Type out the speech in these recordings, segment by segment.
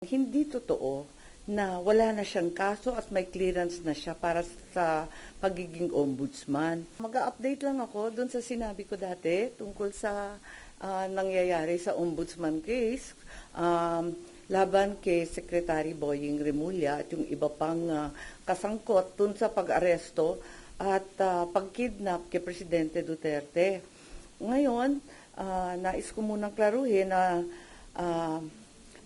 Hindi totoo na wala na siyang kaso at may clearance na siya para sa pagiging ombudsman. Mag-update lang ako doon sa sinabi ko dati tungkol sa ah, nangyayari sa ombudsman case um, laban kay Secretary Boying Remulla at yung iba pang ah, kasangkot doon sa pag-aresto at ah, pag-kidnap kay Presidente Duterte. Ngayon, ah, nais ko munang klaruhin na ah,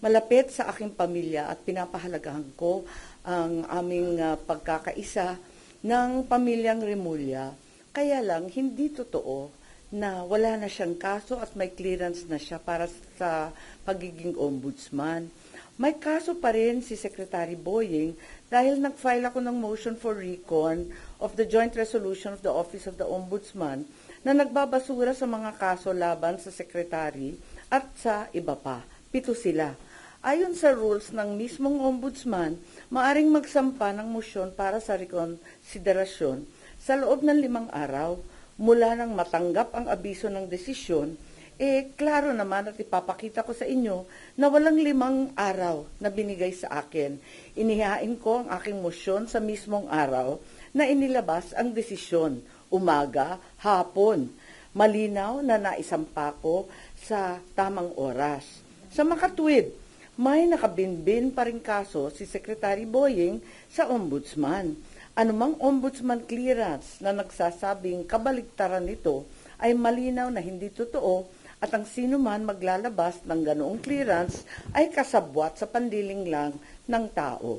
malapit sa aking pamilya at pinapahalagahan ko ang aming ah, pagkakaisa ng pamilyang Remulla. Kaya lang, hindi totoo na wala na siyang kaso at may clearance na siya para sa pagiging ombudsman. May kaso pa rin si Secretary Boying dahil nag-file ako ng motion for recon of the joint resolution of the Office of the Ombudsman na nagbabasura sa mga kaso laban sa Secretary at sa iba pa. Pito sila. Ayon sa rules ng mismong ombudsman, maaring magsampa ng motion para sa rekonsiderasyon sa loob ng limang araw mula nang matanggap ang abiso ng desisyon, eh klaro naman at ipapakita ko sa inyo na walang limang araw na binigay sa akin. Inihain ko ang aking motion sa mismong araw na inilabas ang desisyon, umaga, hapon. Malinaw na naisampa ko sa tamang oras. Sa makatwid, may nakabinbin pa rin kaso si Secretary Boying sa ombudsman. Anumang ombudsman clearance na nagsasabing kabaligtaran nito ay malinaw na hindi totoo at ang sino man maglalabas ng ganoong clearance ay kasabwat sa pandiling lang ng tao.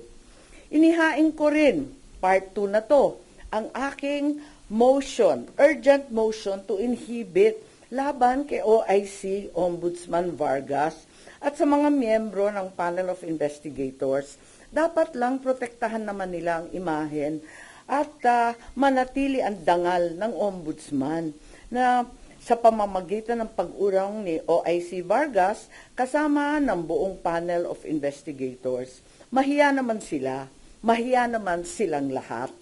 Inihain ko rin, part 2 na to, ang aking motion, urgent motion to inhibit laban kay OIC Ombudsman Vargas at sa mga miyembro ng panel of investigators. Dapat lang protektahan naman nila ang imahen at ah, manatili ang dangal ng ombudsman na sa pamamagitan ng pag-urang ni OIC Vargas kasama ng buong panel of investigators. Mahiya naman sila, mahiya naman silang lahat.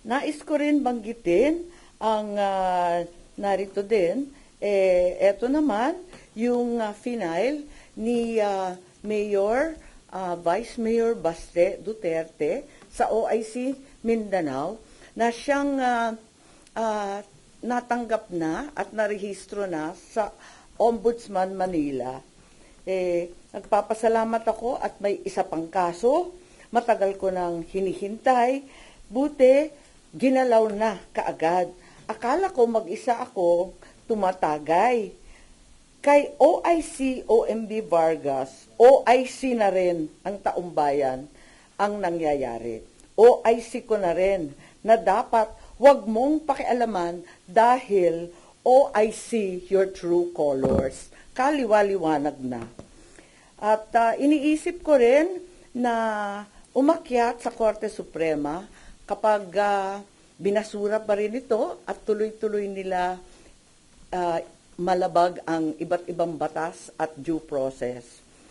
Nais ko rin banggitin ang ah, narito din, eh, eto naman, yung uh, final ni ah, Mayor, ah, Vice Mayor Baste Duterte sa OIC Mindanao na siyang ah, ah, natanggap na at narehistro na sa Ombudsman Manila. Eh, nagpapasalamat ako at may isa pang kaso. Matagal ko nang hinihintay. Buti, ginalaw na kaagad. Akala ko mag-isa ako tumatagay. Kay OIC OMB Vargas, OIC na rin ang taumbayan ang nangyayari. OIC ko na rin na dapat wag mong pakialaman dahil OIC your true colors. Kaliwaliwanag na. At ah, iniisip ko rin na umakyat sa Korte Suprema kapag ah, binasura pa rin ito at tuloy-tuloy nila ah, malabag ang iba't ibang batas at due process.